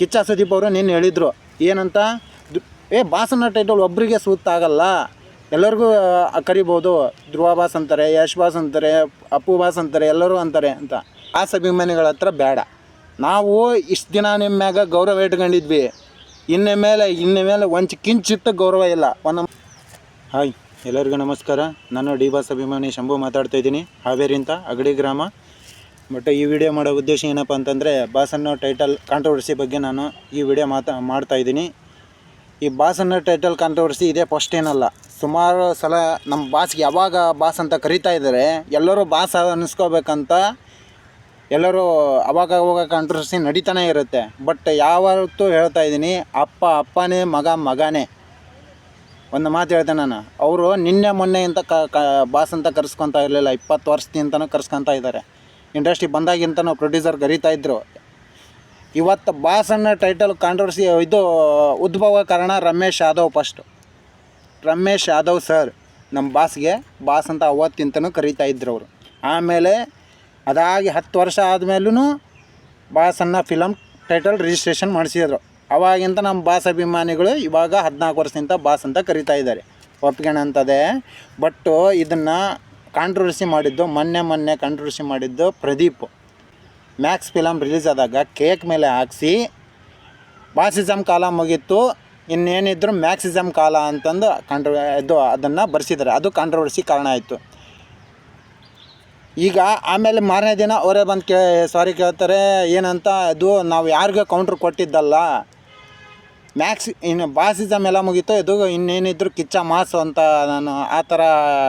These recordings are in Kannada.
ಕಿಚ್ಚ ಸುದೀಪ್ ಅವರು ನಿನ್ನೆ ಹೇಳಿದರು, ಏನಂತ? ಏ ಬಾಸನ ಟೈಟಲ್ ಒಬ್ಬರಿಗೆ ಸೂಕ್ತ ಆಗಲ್ಲ ಎಲ್ಲರಿಗೂ ಕರಿಬೋದು. ಧ್ರುವ ಬಾಸ್ ಅಂತಾರೆ ಯಶ್ ಬಾಸ್ ಅಂತಾರೆ ಅಪ್ಪು ಬಾಸ್ ಅಂತಾರೆ, ಎಲ್ಲರೂ ಅಂತಾರೆ ಅಂತ. ಆಸ್ ಅಭಿಮಾನಿಗಳ ಹತ್ರ ಬೇಡ. ನಾವು ಇಷ್ಟು ದಿನ ನಿಮ್ಮ ಮ್ಯಾಗ ಗೌರವ ಇಟ್ಕೊಂಡಿದ್ವಿ. ಇನ್ನ ಮೇಲೆ ಇನ್ನ ಮೇಲೆ ಒಂಚು ಕಿಂಚಿತ್ತ ಗೌರವ ಇಲ್ಲ. ಒಂದು ಹಾಯ್, ಎಲ್ಲರಿಗೂ ನಮಸ್ಕಾರ. ನಾನು ಡಿ ಬಾಸ್ ಅಭಿಮಾನಿ ಶಂಭು ಮಾತಾಡ್ತಾ ಇದ್ದೀನಿ. ಹಾವೇರಿ ಅಂತ, ಅಗಡಿ ಗ್ರಾಮ. ಬಟ್ ಈ ವಿಡಿಯೋ ಮಾಡೋ ಉದ್ದೇಶ ಏನಪ್ಪ ಅಂತಂದರೆ ಬಾಸ್ ಅನ್ನೋ ಟೈಟಲ್ ಕಾಂಟ್ರವರ್ಸಿ ಬಗ್ಗೆ ನಾನು ಈ ವಿಡಿಯೋ ಮಾತಾ, ಮಾಡ್ತಾ ಇದ್ದೀನಿ. ಈ ಬಾಸ್ ಅನ್ನೋ ಟೈಟಲ್ ಕಾಂಟ್ರವರ್ಸಿ ಇದೇ ಫಸ್ಟ್ ಏನಲ್ಲ. ಸುಮಾರು ಸಲ ನಮ್ಮ ಬಾಸ್ಗೆ ಯಾವಾಗ ಬಾಸ್ ಅಂತ ಕರಿತಾ ಇದ್ದಾರೆ, ಎಲ್ಲರೂ ಬಾಸ್ ಅನ್ನಿಸ್ಕೋಬೇಕಂತ ಎಲ್ಲರೂ ಅವಾಗ ಅವಾಗ ಕಾಂಟ್ರವರ್ಸಿ ನಡೀತಾನೆ ಇರುತ್ತೆ. ಬಟ್ ಯಾವತ್ತೂ ಹೇಳ್ತಾ ಇದ್ದೀನಿ, ಅಪ್ಪ ಅಪ್ಪನೇ, ಮಗ ಮಗನೇ. ಒಂದು ಮಾತು ಹೇಳ್ತೇನೆ ನಾನು. ಅವರು ನಿನ್ನೆ ಮೊನ್ನೆ ಅಂತ ಕ ಬಾಸ್ ಅಂತ ಕರೆಸ್ಕೊತಾ ಇರಲಿಲ್ಲ, ಇಪ್ಪತ್ತು ವರ್ಷದಿಂದನೂ ಕರ್ಸ್ಕೊತಾ ಇದ್ದಾರೆ. ಇಂಡಸ್ಟ್ರಿ ಬಂದಾಗಿಂತನೂ ಪ್ರೊಡ್ಯೂಸರ್ ಕರೀತಾ ಇದ್ದರು ಇವತ್ತು ಬಾಸ್ ಅನ್ನೋ ಟೈಟಲ್ ಕಾಂಟ್ರವರ್ಸಿ ಇದು ಉದ್ಭವ ಕಾರಣ ರಮೇಶ್ ಯಾದವ್ ಫಸ್ಟ್ ರಮೇಶ್ ಯಾದವ್ ಸರ್ ನಮ್ಮ ಬಾಸ್ಗೆ ಬಾಸ್ ಅಂತ ಅವತ್ತಿಂತನೂ ಕರೀತಾ ಇದ್ರು ಅವರು. ಆಮೇಲೆ ಅದಾಗಿ ಹತ್ತು ವರ್ಷ ಆದಮೇಲೂ ಬಾಸ್ ಅನ್ನೋ ಫಿಲಮ್ ಟೈಟಲ್ ರಿಜಿಸ್ಟ್ರೇಷನ್ ಮಾಡಿಸಿದ್ರು. ಅವಾಗಿಂತ ನಮ್ಮ ಬಾಸ್ ಅಭಿಮಾನಿಗಳು ಇವಾಗ ಹದಿನಾಲ್ಕು ವರ್ಷದಿಂದ ಬಾಸ್ ಅಂತ ಕರಿತಾ ಇದ್ದಾರೆ. ಒಪ್ಕೊಳ್ಳೋಂಥದ್ದೇ ಬಟ್ಟು ಇದನ್ನು ಕಾಂಟ್ರವರ್ಸಿ ಮಾಡಿದ್ದು, ಮೊನ್ನೆ ಮೊನ್ನೆ ಕಾಂಟ್ರವರ್ಸಿ ಮಾಡಿದ್ದು ಪ್ರದೀಪ್. ಮ್ಯಾಕ್ಸ್ ಫಿಲಮ್ ರಿಲೀಸ್ ಆದಾಗ ಕೇಕ್ ಮೇಲೆ ಹಾಕ್ಸಿ ಬಾಸಿಸಮ್ ಕಾಲ ಮುಗೀತು, ಇನ್ನೇನಿದ್ರು ಮ್ಯಾಕ್ಸಿಸಮ್ ಕಾಲ ಅಂತಂದು ಕಾಂಟ್ರ ಇದು ಅದನ್ನು ಬರ್ಸಿದ್ದಾರೆ. ಅದು ಕಾಂಟ್ರವರ್ಸಿ ಕಾರಣ ಆಯಿತು. ಈಗ ಆಮೇಲೆ ಮಾರನೇ ದಿನ ಅವರೇ ಬಂದು ಕೇ ಸಾರಿ ಕೇಳ್ತಾರೆ, ಏನಂತ, ಅದು ನಾವು ಯಾರಿಗೂ ಕೌಂಟ್ರ್ ಕೊಟ್ಟಿದ್ದಲ್ಲ ಮ್ಯಾಕ್ಸ್ ಇನ್ನು ಬಾಸಿಸಮ್ ಎಲ್ಲ ಮುಗೀತು. ಇದು ಇನ್ನೇನಿದ್ರು ಕಿಚ್ಚ ಮಾಸು ಅಂತ ನಾನು ಆ ಥರ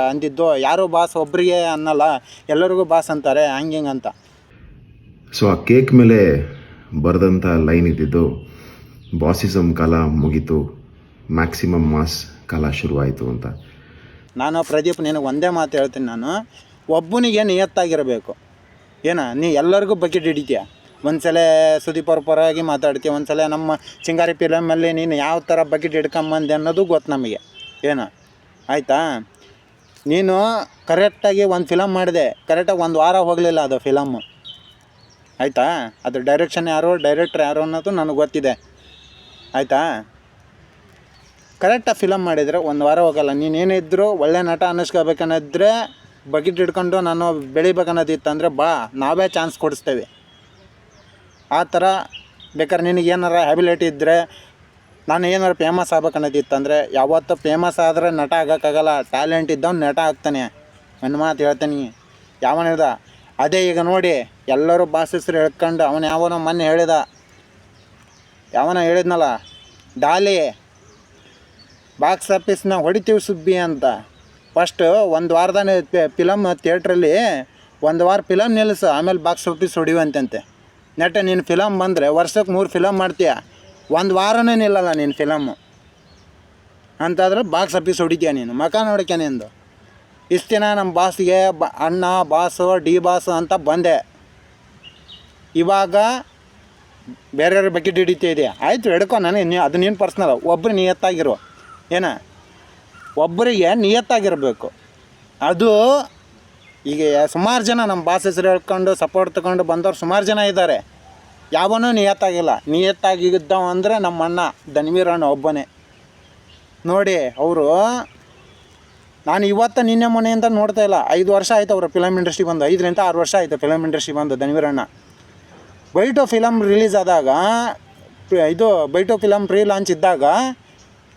ಅಂದಿದ್ದು. ಯಾರು ಬಾಸ್ ಒಬ್ಬರಿಗೆ ಅನ್ನಲ್ಲ ಎಲ್ಲರಿಗೂ ಬಾಸ್ ಅಂತಾರೆ. ಹಂಗೆ ಹಿಂಗೆ ಅಂತ. ಸೊ ಆ ಕೇಕ್ ಮೇಲೆ ಬರೆದಂಥ ಲೈನ್ ಇದ್ದಿದ್ದು ಬಾಸಿಸಮ್ ಕಾಲ ಮುಗೀತು ಮ್ಯಾಕ್ಸಿಮಮ್ ಮಾಸ್ ಕಾಲ ಶುರುವಾಯಿತು ಅಂತ. ನಾನು ಪ್ರದೀಪ್ ನಿನಗೆ ಒಂದೇ ಮಾತು ಹೇಳ್ತೀನಿ ನಾನು. ಒಬ್ಬನಿಗೆ ನಿಯತ್ತಾಗಿರಬೇಕು. ಏನ ನೀ ಎಲ್ಲರಿಗೂ ಬಕೆಟ್ ಹಿಡಿತೀಯ? ಒಂದ್ಸಲ ಸುದೀಪ್ ಅವ್ರ ಪರವಾಗಿ ಮಾತಾಡ್ತೀವಿ, ಒಂದ್ಸಲ ನಮ್ಮ ಚಿಂಗಾರಿ ಫಿಲಮಲ್ಲಿ ನೀನು ಯಾವ ಥರ ಬಕೆಟ್ ಹಿಡ್ಕೊಂಬಂದೆ ಅನ್ನೋದು ಗೊತ್ತು ನಮಗೆ. ಏನು? ಆಯಿತಾ? ನೀನು ಕರೆಕ್ಟಾಗಿ ಒಂದು ಫಿಲಮ್ ಮಾಡಿದೆ. ಕರೆಕ್ಟಾಗಿ ಒಂದು ವಾರ ಹೋಗಲಿಲ್ಲ ಅದು ಫಿಲಮ್ಮು ಆಯಿತಾ? ಅದು ಡೈರೆಕ್ಷನ್ ಯಾರು ಡೈರೆಕ್ಟ್ರ್ ಯಾರು ಅನ್ನೋದು ನನಗೆ ಗೊತ್ತಿದೆ. ಆಯಿತಾ? ಕರೆಕ್ಟಾಗಿ ಫಿಲಮ್ ಮಾಡಿದರೆ ಒಂದು ವಾರ ಹೋಗಲ್ಲ. ನೀನೇನಿದ್ರು ಒಳ್ಳೆ ನಟ ಅನ್ನಿಸ್ಕೋಬೇಕನ್ನೋದ್ರೆ ಬಕೆಟ್ ಹಿಡ್ಕೊಂಡು ನಾನು ಬೆಳಿಬೇಕನ್ನೋದಿತ್ತಂದರೆ ಬಾ, ನಾವೇ ಚಾನ್ಸ್ ಕೊಡಿಸ್ತೇವೆ. ಆ ಥರ ಬೇಕಾದ್ರೆ ನಿನಗೆ ಏನಾರ ಹ್ಯಾಬಿಲಿಟಿ ಇದ್ದರೆ ನಾನು ಏನಾರು ಫೇಮಸ್ ಆಗ್ಬೇಕು ಅನ್ನೋದಿತ್ತಂದರೆ ಯಾವತ್ತೂ ಫೇಮಸ್ ಆದರೆ ನಟ ಆಗೋಕ್ಕಾಗಲ್ಲ ಟ್ಯಾಲೆಂಟ್ ಇದ್ದವ್ನು ನಟ ಆಗ್ತಾನೆ. ಒಂದು ಮಾತು ಹೇಳ್ತೀನಿ. ಯಾವನ ಹೇಳ್ದ ಅದೇ ಈಗ ನೋಡಿ, ಎಲ್ಲರೂ ಬಾಸ್ ಹೇಳ್ಕೊಂಡು ಅವನು ಯಾವನ ಮೊನ್ನೆ ಹೇಳಿದ. ಯಾವನ ಹೇಳಿದ್ನಲ್ಲ, ಡಾಲಿ ಬಾಕ್ಸ್ ಆಫೀಸ್ನ ಹೊಡಿತೀವಿ ಸುಬ್ಬಿ ಅಂತ. ಫಸ್ಟು ಒಂದು ವಾರದಾನೆ ಫಿಲಮ್ ಥಿಯೇಟ್ರಲ್ಲಿ ಒಂದು ವಾರ ಫಿಲಮ್ ನಿಲ್ಲಿಸು ಆಮೇಲೆ ಬಾಕ್ಸ್ ಆಫೀಸ್ ಹೊಡಿವಂತಂತೆ ನೆಟ್ಟ ನೀನು ಫಿಲಮ್ ಬಂದರೆ ವರ್ಷಕ್ಕೆ ಮೂರು ಫಿಲಮ್ ಮಾಡ್ತೀಯ? ಒಂದು ವಾರನೇ ನಿಲ್ಲಲ್ಲ ನೀನು ಫಿಲಮ್ಮು ಅಂತಾದ್ರೆ ಬಾಕ್ಸ್ ಆಫೀಸ್ ಹೊಡಿತೀಯ ನೀನು ಮಕ ನೋಡಕ್ಕೆ ನಿಂದು? ಇಷ್ಟು ದಿನ ನಮ್ಮ ಬಾಸ್ಗೆ ಬ, ಅಣ್ಣ ಬಾಸು ಡಿ ಬಾಸು ಅಂತ ಬಂದೆ. ಇವಾಗ ಬೇರೆಯವ್ರ ಬಕೆಟ್ ಹಿಡಿತಾ ಆಯಿತು, ಹಿಡ್ಕೊ, ನಾನು ಅದು ನೀನು ಪರ್ಸ್ನಲ್ ಒಬ್ಬರು ನಿಯತ್ತಾಗಿರು. ಏನ? ಒಬ್ಬರಿಗೆ ನಿಯತ್ತಾಗಿರಬೇಕು. ಅದು ಈಗ ಸುಮಾರು ಜನ ನಮ್ಮ ಬಾಸ್ ಹೆಸರು ಹೇಳ್ಕೊಂಡು ಸಪೋರ್ಟ್ ತಗೊಂಡು ಬಂದವ್ರು ಸುಮಾರು ಜನ ಇದ್ದಾರೆ ಯಾವನೂ ನಿಯತ್ತಾಗಿಲ್ಲ. ನಿಯತ್ತಾಗಿದ್ದವ ಅಂದರೆ ನಮ್ಮ ಅಣ್ಣ ಧನ್ವೀರಣ್ಣ ಒಬ್ಬನೇ. ನೋಡಿ, ಅವರು ನಾನು ಇವತ್ತು ನಿನ್ನೆ ಮೊನ್ನೆಯಿಂದ ನೋಡ್ತಾ ಇಲ್ಲ. ಐದು ವರ್ಷ ಆಯ್ತು ಅವರು ಫಿಲಮ್ ಇಂಡಸ್ಟ್ರಿ ಬಂದು. ಐದರಿಂದ ಆರು ವರ್ಷ ಆಯಿತು ಫಿಲಮ್ ಇಂಡಸ್ಟ್ರಿ ಬಂದು ಧನ್ವೀರಣ್ಣ ಬೈಟೋ ಫಿಲಮ್ ರಿಲೀಸ್ ಆದಾಗ, ಇದು ಬೈಟೋ ಫಿಲಮ್ ಪ್ರೀ ಲಾಂಚ್ ಇದ್ದಾಗ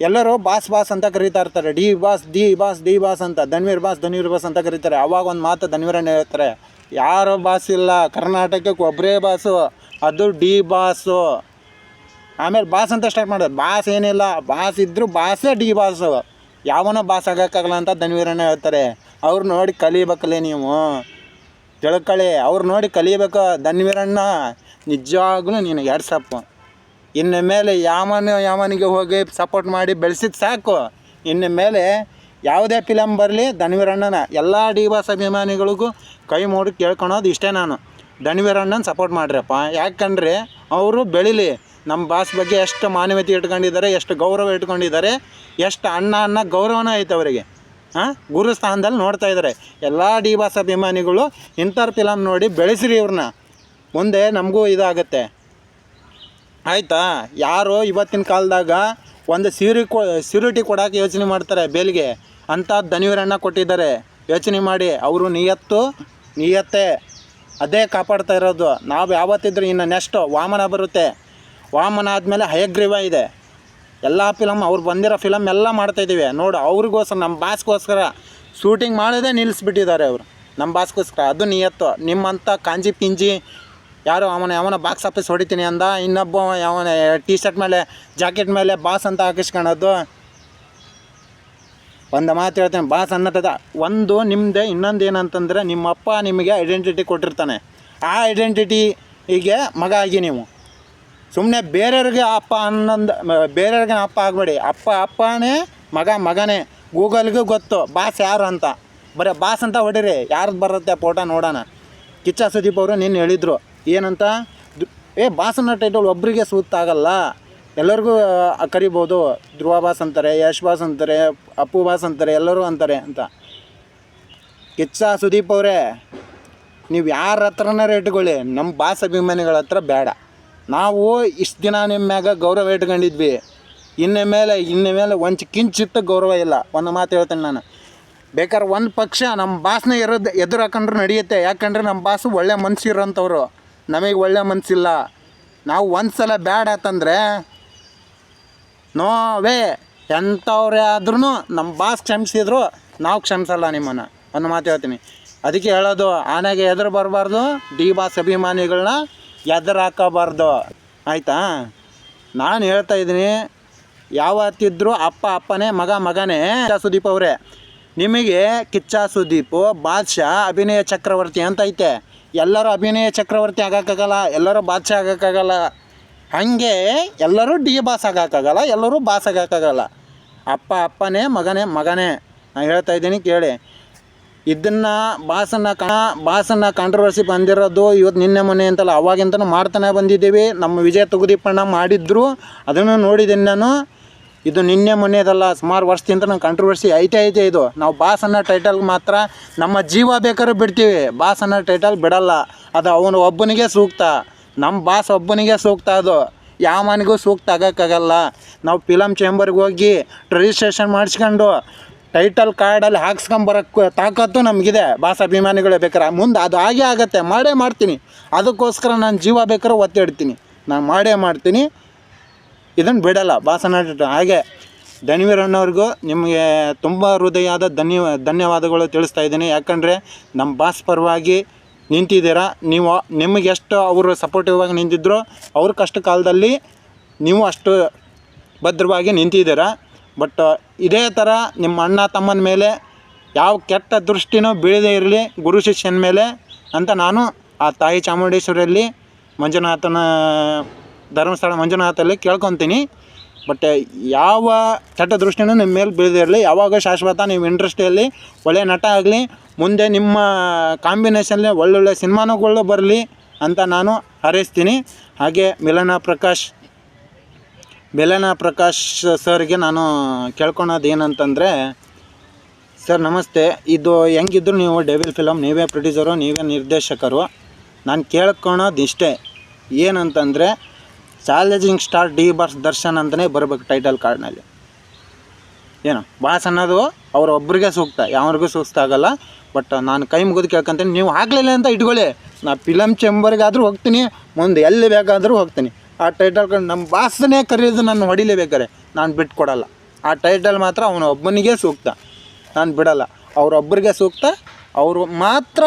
ಎಲ್ಲರೂ ಬಾಸ್ ಬಾಸ್ ಅಂತ ಕರೀತಾ ಇರ್ತಾರೆ. D boss D boss D boss ಅಂತ. ಧನ್ವೀರ್ ಬಾಸ್ ಧನ್ವೀರ್ ಬಾಸ್ ಅಂತ ಕರೀತಾರೆ. ಅವಾಗ ಒಂದು ಮಾತು ಧನ್ವೀರಣ್ಣ ಹೇಳ್ತಾರೆ. ಯಾರೋ ಬಾಸ್ ಇಲ್ಲ. ಕರ್ನಾಟಕಕ್ಕೆ ಒಬ್ಬರೇ ಬಾಸು. ಅದು ಡಿ ಬಾಸು. ಆಮೇಲೆ ಬಾಸ್ ಅಂತ ಸ್ಟಾರ್ಟ್ ಮಾಡೋದು ಬಾಸ್ ಏನಿಲ್ಲ. ಬಾಸ್ ಇದ್ದರೂ ಬಾಸೇ ಡಿ ಬಾಸು. ಯಾವನೋ ಬಾಸ್ ಆಗೋಕ್ಕಾಗಲ್ಲ ಅಂತ ಧನ್ವೀರಣ್ಣ ಹೇಳ್ತಾರೆ. ಅವ್ರು ನೋಡಿ ಕಲಿಬೇಕಲ್ಲೇ ನೀವು. ತಿಳ್ಕೊಳ್ಳಿ. ಅವ್ರು ನೋಡಿ ಕಲಿಬೇಕು ಧನ್ವೀರಣ್ಣ ನಿಜವಾಗ್ಲೂ ನೀನು ಎಡ್ಸಪ್ಪು ಇನ್ನು ಮೇಲೆ ಯಾವನ ಯಾವನಿಗೆ ಹೋಗಿ ಸಪೋರ್ಟ್ ಮಾಡಿ ಬೆಳೆಸಿದ ಸಾಕು. ಇನ್ನು ಮೇಲೆ ಯಾವುದೇ ಫಿಲಮ್ ಬರಲಿ ಧನ್ವೀರಣ್ಣನ ಎಲ್ಲ ಡಿ ಬಾಸ್ ಅಭಿಮಾನಿಗಳಿಗೂ ಕೈ ಮೂಡಿ ಕೇಳ್ಕೊಳೋದು ಇಷ್ಟೇ ನಾನು. ಧನ್ವೀರಣ್ಣನ ಸಪೋರ್ಟ್ ಮಾಡ್ರಪ್ಪ. ಯಾಕಂದರೆ ಅವರು ಬೆಳೀಲಿ. ನಮ್ಮ ಬಾಸ್ ಬಗ್ಗೆ ಎಷ್ಟು ಮಾನವೀಯತೆ ಇಟ್ಕೊಂಡಿದ್ದಾರೆ, ಎಷ್ಟು ಗೌರವ ಇಟ್ಕೊಂಡಿದ್ದಾರೆ, ಎಷ್ಟು ಅಣ್ಣ ಅನ್ನ ಗೌರವನ ಐತೆ ಅವರಿಗೆ. ಹಾಂ ಗುರು ಸ್ಥಾನದಲ್ಲಿ ನೋಡ್ತಾ ಇದ್ದಾರೆ ಎಲ್ಲ ಡಿ ಬಾಸ್ ಅಭಿಮಾನಿಗಳು ಇಂಥವ್ರ ಫಿಲಮ್ ನೋಡಿ ಬೆಳೆಸಿರಿ ಇವ್ರನ್ನ ಮುಂದೆ ನಮಗೂ ಇದಾಗತ್ತೆ. ಆಯಿತಾ? ಯಾರು ಇವತ್ತಿನ ಕಾಲದಾಗ ಒಂದು ಸೀರಿ ಕೊ, ಸೀರಿಟಿ ಕೊಡೋಕೆ ಯೋಚನೆ ಮಾಡ್ತಾರೆ ಬೇಲಿಗೆ. ಅಂಥ ದನಿವೀರಣ್ಣ ಕೊಟ್ಟಿದ್ದಾರೆ. ಯೋಚನೆ ಮಾಡಿ, ಅವರು ನಿಯತ್ತು, ನಿಯತ್ತೆ. ಅದೇ ಕಾಪಾಡ್ತಾ ಇರೋದು. ನಾವು ಯಾವತ್ತಿದ್ರು ಇನ್ನು ನೆಕ್ಸ್ಟು ವಾಮನ ಬರುತ್ತೆ. ವಾಮನ ಆದಮೇಲೆ ಹಯಗ್ರೀವ ಇದೆ. ಎಲ್ಲ ಫಿಲಮ್ ಅವ್ರು ಬಂದಿರೋ ಫಿಲಮ್ ಎಲ್ಲ ಮಾಡ್ತಾಯಿದ್ದೀವಿ ನೋಡು, ಅವ್ರಿಗೋಸ್ಕರ ನಮ್ಮ ಬಾಸ್ಗೋಸ್ಕರ ಶೂಟಿಂಗ್ ಮಾಡೋದೇ ನಿಲ್ಲಿಸ್ಬಿಟ್ಟಿದ್ದಾರೆ ಅವರು. ನಮ್ಮ ಬಾಸ್ಗೋಸ್ಕರ. ಅದು ನಿಯತ್ತು. ನಿಮ್ಮಂಥ ಕಾಂಜಿ ಪಿಂಜಿ ಯಾರು ಅವನ, ಯಾವನ ಬಾಕ್ಸ್ ಆಫೀಸ್ ಹೊಡಿತೀನಿ ಅಂದ, ಇನ್ನೊಬ್ಬ ಯಾವನ ಟೀ ಶರ್ಟ್ ಮೇಲೆ ಜಾಕೆಟ್ ಮೇಲೆ ಬಾಸ್ ಅಂತ ಹಾಕಿಸ್ಕೊಳೋದು ಒಂದು ಮಾತು ಹೇಳ್ತೇನೆ ಬಾಸ್ ಅನ್ನತದ. ಒಂದು ನಿಮ್ಮದೇ ಇನ್ನೊಂದು ಏನಂತಂದರೆ ನಿಮ್ಮಪ್ಪ ನಿಮಗೆ ಐಡೆಂಟಿಟಿ ಕೊಟ್ಟಿರ್ತಾನೆ. ಆ ಐಡೆಂಟಿಟಿಗೆ ಮಗ ಆಗಿ ನೀವು. ಸುಮ್ಮನೆ ಬೇರೆಯವ್ರಿಗೆ ಅಪ್ಪ ಅನ್ನೊಂದು, ಬೇರೆಯವ್ರಿಗೆ ಅಪ್ಪ ಆಗಬೇಡಿ. ಅಪ್ಪ, ಅಪ್ಪನೇ ಮಗ, ಮಗನೇ. ಗೂಗಲ್ಗೂ ಗೊತ್ತು ಬಾಸ್ ಯಾರು ಅಂತ. ಬರೀ ಬಾಸ್ ಅಂತ ಹೊಡಿರಿ. ಯಾರ್ದು ಬರುತ್ತೆ ಫೋಟೋ ನೋಡೋಣ. ಕಿಚ್ಚ ಸುದೀಪ್ ಅವರು ನಿನ್ನ ಹೇಳಿದರು. ಏನಂತ? ಏ ಅನ್ನೋ ಟೈಟಲ್ ಒಬ್ಬರಿಗೆ ಆಗಲ್ಲ ಎಲ್ಲರಿಗೂ ಕರಿಬೋದು. ಧ್ರುವ ಬಾಸ್ ಅಂತಾರೆ, ಯಶ್ ಬಾಸ್ ಅಂತಾರೆ, ಅಪ್ಪು ಬಾಸ್ ಅಂತಾರೆ, ಎಲ್ಲರೂ ಅಂತಾರೆ ಅಂತ. ಕಿಚ್ಚ ಸುದೀಪ್ ಅವರೇ, ನೀವು ಯಾರ ಹತ್ರನಾರ ಇಟ್ಕೊಳ್ಳಿ ನಮ್ಮ ಬಾಸ್ ಅಭಿಮಾನಿಗಳ ಹತ್ರ ಬೇಡ. ನಾವು ಇಷ್ಟು ದಿನ ನಿಮ್ಮ ಮ್ಯಾಗ ಗೌರವ ಇಟ್ಕೊಂಡಿದ್ವಿ. ಇನ್ನ ಮೇಲೆ ಇನ್ನ ಮೇಲೆ ಒಂದು ಕಿಂಚಿತ್ತ ಗೌರವ ಇಲ್ಲ. ಒಂದು ಮಾತು ಹೇಳ್ತೇನೆ ನಾನು. ಬೇಕಾದ್ರೆ ಒಂದು ಪಕ್ಷ ನಮ್ಮ ಬಾಸ್ನ ಇರೋದು ಎದುರು ಹಾಕೊಂಡ್ರೆ ನಡೆಯುತ್ತೆ. ಯಾಕಂದ್ರೆ ನಮ್ಮ ಬಾಸು ಒಳ್ಳೆ ಮನ್ಸು ಇರೋಂಥವ್ರು ನಮಗೆ ಒಳ್ಳೆ ಮನಸ್ಸಿಲ್ಲ ನಾವು ಒಂದು ಸಲ ಬ್ಯಾಡ ಅಂತಂದರೆ ನೋವೇ ಎಂಥವ್ರೇ ಆದ್ರೂ ನಮ್ಮ ಬಾಸ್ ಕ್ಷಮಿಸಿದ್ರು, ನಾವು ಕ್ಷಮಿಸಲ್ಲ ನಿಮ್ಮನ್ನು. ಒಂದು ಮಾತು ಹೇಳ್ತೀನಿ. ಅದಕ್ಕೆ ಹೇಳೋದು, ಆನೆಗೆ ಎದುರು ಬರಬಾರ್ದು, ಡಿ ಬಾಸ್ ಅಭಿಮಾನಿಗಳನ್ನ ಎದುರು ಹಾಕೋಬಾರ್ದು ಆಯಿತಾ? ನಾನು ಹೇಳ್ತಾ ಇದ್ದೀನಿ, ಯಾವತ್ತಿದ್ರು ಅಪ್ಪ ಅಪ್ಪನೇ, ಮಗ ಮಗನೇ, ಕಿಚ್ಚ ಸುದೀಪ್ ಅವರೇ. ನಿಮಗೆ ಕಿಚ್ಚ ಸುದೀಪು, ಬಾದ್ಶಾ, ಅಭಿನಯ ಚಕ್ರವರ್ತಿ ಅಂತ ಐತೆ. ಎಲ್ಲರೂ ಅಭಿನಯ ಚಕ್ರವರ್ತಿ ಆಗೋಕ್ಕಾಗಲ್ಲ, ಎಲ್ಲರೂ ಬಾದ್ಶಾ ಆಗೋಕ್ಕಾಗಲ್ಲ. ಹಾಗೆ ಎಲ್ಲರೂ ಡಿ ಬಾಸ್ ಆಗೋಕ್ಕಾಗಲ್ಲ, ಎಲ್ಲರೂ ಬಾಸ್ ಆಗೋಕ್ಕಾಗಲ್ಲ. ಅಪ್ಪ ಅಪ್ಪನೇ, ಮಗನೇ ಮಗನೇ. ನಾನು ಹೇಳ್ತಾ ಇದ್ದೀನಿ ಕೇಳಿ. ಇದನ್ನು ಬಾಸನ್ನ ಕ, ಬಾಸನ್ನ ಕಾಂಟ್ರವರ್ಸಿ ಬಂದಿರೋದು ಇವತ್ತು ನಿನ್ನೆ ಮೊನ್ನೆ ಅಂತಲ್ಲ ಅವಾಗಿಂತನೂ ಮಾಡ್ತಾನೆ ಬಂದಿದ್ದೀವಿ. ನಮ್ಮ ವಿಜಯ ತುಗುದೀಪಣ್ಣ ಮಾಡಿದ್ರು. ಅದನ್ನು ನೋಡಿದ್ದೀನಿ ನಾನು. ಇದು ನಿನ್ನೆ ಮೊನ್ನೆದಲ್ಲ ಸುಮಾರು ವರ್ಷದಿಂದ ನಂಗೆ ಕಾಂಟ್ರವರ್ಸಿ ಐತೆ ಐತೆ ಇದು. ನಾವು ಬಾಸ್ ಅನ್ನೋ ಟೈಟಲ್ಗೆ ಮಾತ್ರ ನಮ್ಮ ಜೀವ ಬೇಕಾದ್ರೂ ಬಿಡ್ತೀವಿ. ಬಾಸ್ ಅನ್ನೋ ಟೈಟಲ್ ಬಿಡಲ್ಲ. ಅದು ಅವನು ಒಬ್ಬನಿಗೆ ಸೂಕ್ತ. ನಮ್ಮ ಬಾಸ್ ಒಬ್ಬನಿಗೆ ಸೂಕ್ತ ಅದು. ಯಾವ ಮನೆಗೂ ಸೂಕ್ತ ಆಗೋಕ್ಕಾಗಲ್ಲ. ನಾವು ಫಿಲಮ್ ಚೇಂಬರ್ಗೆ ಹೋಗಿ ರಿಜಿಸ್ಟ್ರೇಷನ್ ಮಾಡಿಸ್ಕೊಂಡು ಟೈಟಲ್ ಕಾರ್ಡಲ್ಲಿ ಹಾಕ್ಸ್ಕೊಂಬರಕ್ಕೆ ತಾಕತ್ತು ನಮಗಿದೆ. ಬಾಸ್ ಅಭಿಮಾನಿಗಳೇ ಬೇಕಾರೆ ಮುಂದೆ ಅದು ಹಾಗೇ ಆಗುತ್ತೆ. ಮಾಡೇ ಮಾಡ್ತೀನಿ. ಅದಕ್ಕೋಸ್ಕರ ನಾನು ಜೀವ ಬೇಕಾದ್ರೆ ಒತ್ತಿಡ್ತೀನಿ ನಾನು ಮಾಡೇ ಮಾಡ್ತೀನಿ. ಇದನ್ನು ಬಿಡಲ್ಲ. ಬಾಸನ ಹಾಗೆ ಧನ್ವೀರಣ್ಣವ್ರಿಗೂ ನಿಮಗೆ ತುಂಬ ಹೃದಯದ ಧನ್ಯ, ಧನ್ಯವಾದಗಳು ತಿಳಿಸ್ತಾ ಇದ್ದೀನಿ. ಯಾಕಂದರೆ ನಮ್ಮ ಬಾಸ್ ಪರವಾಗಿ ನಿಂತಿದ್ದೀರಾ? ನೀವು ನಿಮಗೆ ಎಷ್ಟು ಅವರು ಸಪೋರ್ಟಿವ್ ಆಗಿ ನಿಂತಿದ್ರು ಅವ್ರ ಕಷ್ಟ ಕಾಲದಲ್ಲಿ ನೀವು ಅಷ್ಟು ಭದ್ರವಾಗಿ ನಿಂತಿದ್ದೀರಾ. ಬಟ್ ಇದೇ ಥರ ನಿಮ್ಮ ಅಣ್ಣ ತಮ್ಮನ ಮೇಲೆ ಯಾವ ಕೆಟ್ಟ ದೃಷ್ಟಿನೂ ಬೀಳದೇ ಇರಲಿ, ಗುರು ಶಿಷ್ಯನ ಮೇಲೆ ಅಂತ ನಾನು ಆ ತಾಯಿ ಚಾಮುಂಡೇಶ್ವರಿಯಲ್ಲಿ ಮಂಜುನಾಥನ ಧರ್ಮಸ್ಥಳ ಮಂಜುನಾಥಲ್ಲಿ ಕೇಳ್ಕೊತೀನಿ. ಬಟ್ ಯಾವ ಕೆಟ್ಟ ದೃಷ್ಟಿನೂ ನಿಮ್ಮ ಮೇಲೆ ಬೀಳದಿರಲಿ ಯಾವಾಗ ಶಾಶ್ವತ, ನೀವು ಇಂಡಸ್ಟ್ರಿಯಲ್ಲಿ ಒಳ್ಳೆಯ ನಟ ಆಗಲಿ, ಮುಂದೆ ನಿಮ್ಮ ಕಾಂಬಿನೇಷನ್ಲಿ ಒಳ್ಳೊಳ್ಳೆ ಸಿನಿಮಾನುಗಳು ಬರಲಿ ಅಂತ ನಾನು ಹಾರೈಸ್ತೀನಿ. ಹಾಗೆ ಮಿಲನ ಪ್ರಕಾಶ್ ಮಿಲನ ಪ್ರಕಾಶ್ ಸರ್ಗೆ ನಾನು ಕೇಳ್ಕೊಳೋದು ಏನಂತಂದರೆ, ಸರ್ ನಮಸ್ತೆ. ಇದು ಹೆಂಗಿದ್ರು ನೀವು ಡೆವಿಲ್ ಫಿಲಮ್ ನೀವೇ ಪ್ರೊಡ್ಯೂಸರು ನೀವೇ ನಿರ್ದೇಶಕರು. ನಾನು ಕೇಳ್ಕೊಳೋದು ಇಷ್ಟೇ. ಏನಂತಂದರೆ challenging star D boss Darshan ಅಂತಲೇ ಬರಬೇಕು ಟೈಟಲ್ ಕಾರ್ಡ್ನಲ್ಲಿ ಏನು ಬಾಸ್ ಅನ್ನೋದು ಅವರೊಬ್ಬರಿಗೆ ಸೂಕ್ತ, ಯಾವ್ರಿಗೂ ಸೂಕ್ತ ಆಗಲ್ಲ. ಬಟ್ ನಾನು ಕೈ ಮುಗಿದು ಕೇಳ್ಕೊಂತೀನಿ, ನೀವು ಆಗಲಿಲ್ಲ ಅಂತ ಇಟ್ಕೊಳ್ಳಿ. ನಾ ಫಿಲಮ್ ಚೇಂಬರ್ಗಾದರೂ ಹೋಗ್ತೀನಿ, ಮುಂದೆ ಎಲ್ಲಿ ಬೇಕಾದರೂ ಹೋಗ್ತೀನಿ. ಆ ಟೈಟಲ್ ಕಾರ್ಡ್ ನಮ್ಮ ಬಾಸನೇ ಕರೆಯೋದು ನಾನು ಹೊಡಿಲೇಬೇಕಾರೆ ನಾನು ಬಿಟ್ಕೊಡಲ್ಲ. ಆ ಟೈಟಲ್ ಮಾತ್ರ ಅವನ ಒಬ್ಬನಿಗೆ ಸೂಕ್ತ. ನಾನು ಬಿಡಲ್ಲ. ಅವರೊಬ್ಬರಿಗೆ ಸೂಕ್ತ, ಅವರು ಮಾತ್ರ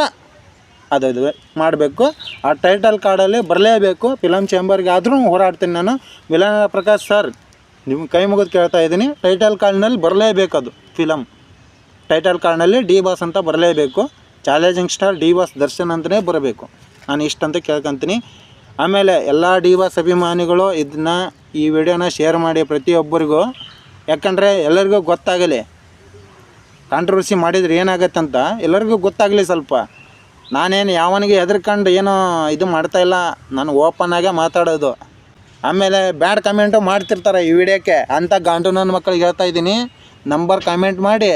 ಅದು ಇದು ಮಾಡಬೇಕು. ಆ ಟೈಟಲ್ ಕಾರ್ಡಲ್ಲಿ ಬರಲೇಬೇಕು. ಫಿಲಮ್ ಚೇಂಬರ್ಗೆ ಆದರೂ ಹೋರಾಡ್ತೀನಿ ನಾನು. ವಿಲನ ಪ್ರಕಾಶ್ ಸರ್ ನಿಮ್ಮ ಕೈ ಮುಗಿದು ಕೇಳ್ತಾ ಇದ್ದೀನಿ. ಟೈಟಲ್ ಕಾರ್ಡ್ನಲ್ಲಿ ಬರಲೇಬೇಕು ಅದು ಫಿಲಮ್ ಟೈಟಲ್ ಕಾರ್ಡ್ನಲ್ಲಿ ಡಿ ಬಾಸ್ ಅಂತ ಬರಲೇಬೇಕು. Challenging star D boss Darshan ಅಂತಲೇ ಬರಬೇಕು. ನಾನು ಇಷ್ಟಂತ ಕೇಳ್ಕೊತೀನಿ. ಆಮೇಲೆ ಎಲ್ಲ ಡಿ ಬಾಸ್ ಅಭಿಮಾನಿಗಳು ಇದನ್ನ ಈ ವಿಡಿಯೋನ ಶೇರ್ ಮಾಡಿ ಪ್ರತಿಯೊಬ್ಬರಿಗೂ. ಯಾಕಂದರೆ ಎಲ್ಲರಿಗೂ ಗೊತ್ತಾಗಲಿ. ಕಾಂಟ್ರವರ್ಸಿ ಮಾಡಿದರೆ ಏನಾಗತ್ತಂತ ಎಲ್ಲರಿಗೂ ಗೊತ್ತಾಗಲಿ ಸ್ವಲ್ಪ. ನಾನೇನು ಯಾವನಿಗೆ ಹೆದರ್ಕೊಂಡು ಏನೋ ಇದು ಮಾಡ್ತಾ ಇಲ್ಲ. ನಾನು ಓಪನ್ ಆಗೇ ಮಾತಾಡೋದು. ಆಮೇಲೆ ಬ್ಯಾಡ್ ಕಮೆಂಟು ಮಾಡ್ತಿರ್ತಾರೆ ಈ ವಿಡಿಯೋಕ್ಕೆ. ಅಂಥ ಗಾಂಡು ನನ್ನ ಮಕ್ಕಳಿಗೆ ಹೇಳ್ತಾ ಇದ್ದೀನಿ. ನಂಬರ್ ಕಮೆಂಟ್ ಮಾಡಿ,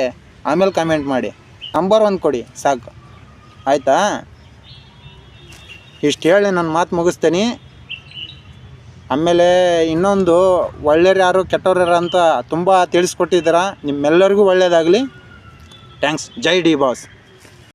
ಆಮೇಲೆ ಕಮೆಂಟ್ ಮಾಡಿ. ನಂಬರ್ ಒಂದು ಕೊಡಿ, ಸಾಕು. ಆಯಿತಾ? ಇಷ್ಟು ಹೇಳಿ ನನ್ನ ಮಾತು ಮುಗಿಸ್ತೀನಿ. ಆಮೇಲೆ ಇನ್ನೊಂದು, ಒಳ್ಳೆಯವ್ರು ಯಾರು, ಕೆಟ್ಟವ್ರು ಯಾರು ಅಂತ ತುಂಬ ತಿಳಿಸ್ಕೊಟ್ಟಿದ್ದೀರಾ. ನಿಮ್ಮೆಲ್ಲರಿಗೂ ಒಳ್ಳೆಯದಾಗಲಿ ಥ್ಯಾಂಕ್ಸ್ ಜೈ ಡಿ ಬಾಸ್.